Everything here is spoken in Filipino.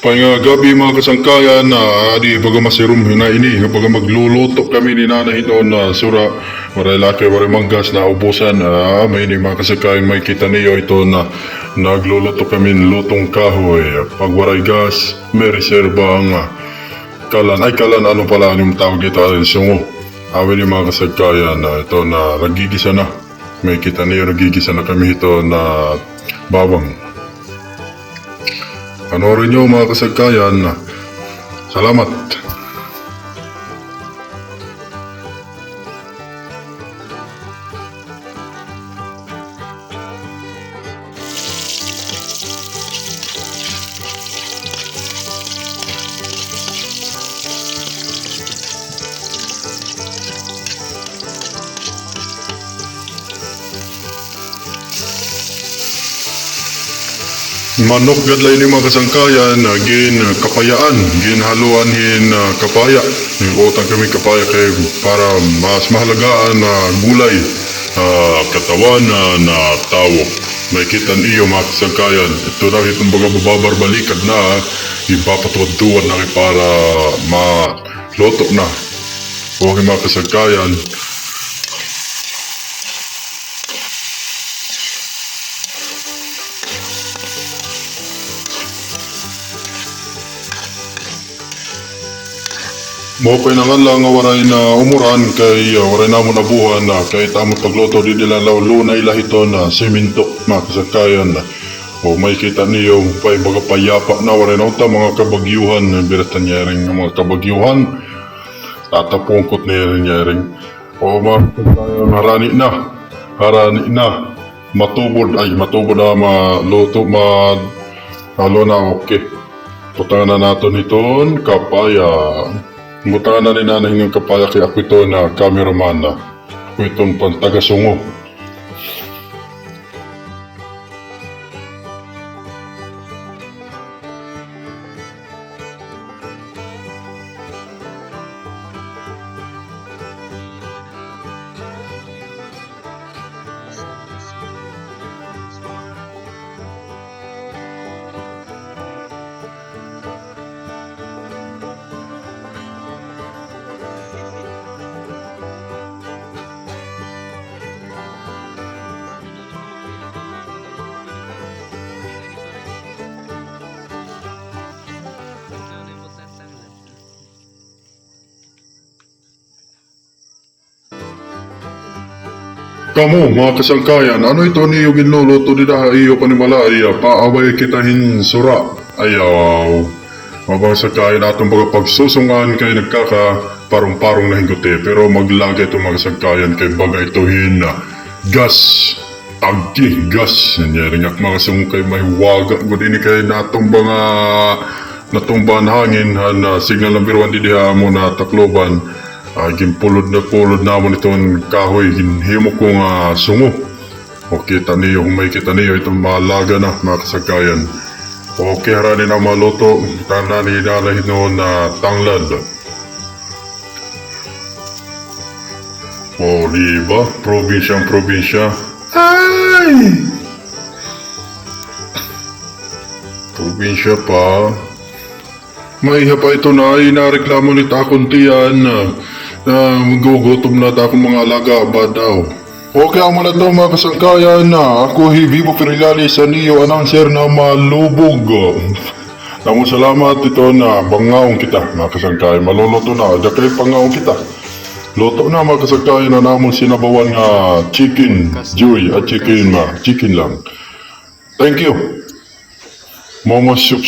Pahinga gabi mga kasangkayan na adi baga masirum na ini baga magluluto kami ni nanay noon na sura maray laki maray manggas na ubusan ah, may ini mga kasangkayan may kita niyo ito na nagluluto kami ng lutong kahoy. Pag waray gas may reserba ang ah, kalan. Ay kalan ano pala yung tawag dito? Ay sungo. Awin yung mga kasangkayan na ito na nagigisa na. May kita niyo nagigisa na kami ito na bawang Panoorin nyo mga kasagkayan. Salamat. Manok gadlay ni mga kasangkayan, uh, gin uh, kapayaan, gin haluan hin uh, kapaya. Utang kami kapaya kay para mas mahalagaan na gulay, uh, katawan uh, na tao. May kitan iyo mga kasangkayan. Ito na itong baga babarbalikan na, ipapatuwad-tuwad na kay para maluto na. Okay mga kasangkayan, Mo pa na lang nga waray na umuran kay uh, waray na mo nabuhan na kay tamo pagluto di nila lunay lahito na semento makasakayan na o may kita niyo pa baga payapa na waray na unta mga kabagyuhan biratan yaring mga kabagyuhan. Tatapungkot na yaring yaring o makasakayan harani na harani na. Matubod ay matubod na maluto ma halo na okay. Putangan na nato niton kapaya Butangan na ni nanay ng kapaya kay ako ito na cameraman na. Ako itong pantaga-sungo. Kamu, mga kasangkayan, ano ito niyo ginluluto di daha iyo panimala iya paaway kita hin sura. Ayaw. Mabang sakayan atong baga pagsusungan kay nagkaka parong-parong na hinggote pero maglagay itong mga sangkayan kay bagay ito hin na gas. Agki, gas. Nangyari nga mga sungkay may waga. Gud ini kay natong mga natumban hangin han uh, signal number 1 di diha mo na takloban. Uh, ginpulod na pulod namon itong kahoy ginhimo kong uh, sungo. O kita niyo, may kita niyo itong malaga na mga kasagayan. Okay, harani na maluto. Tanda ni nalahin noon na tanglad. O, di ba? Probinsyang probinsya. Ay! Probinsya pa. May pa ito na inareklamo ni Takon Tiyan na magugutom na akong mga alaga ba daw. Okay ang muna daw mga kasangkayan na ako hi Vivo Perilali sa niyo announcer na malubog. Namo salamat ito na bangaong kita mga kasangkayan. Maluluto na. Dakay pangaong kita. Luto na mga kasangkayan na namon sinabawan nga chicken joy at chicken ma chicken lang. Thank you. Mama Sup.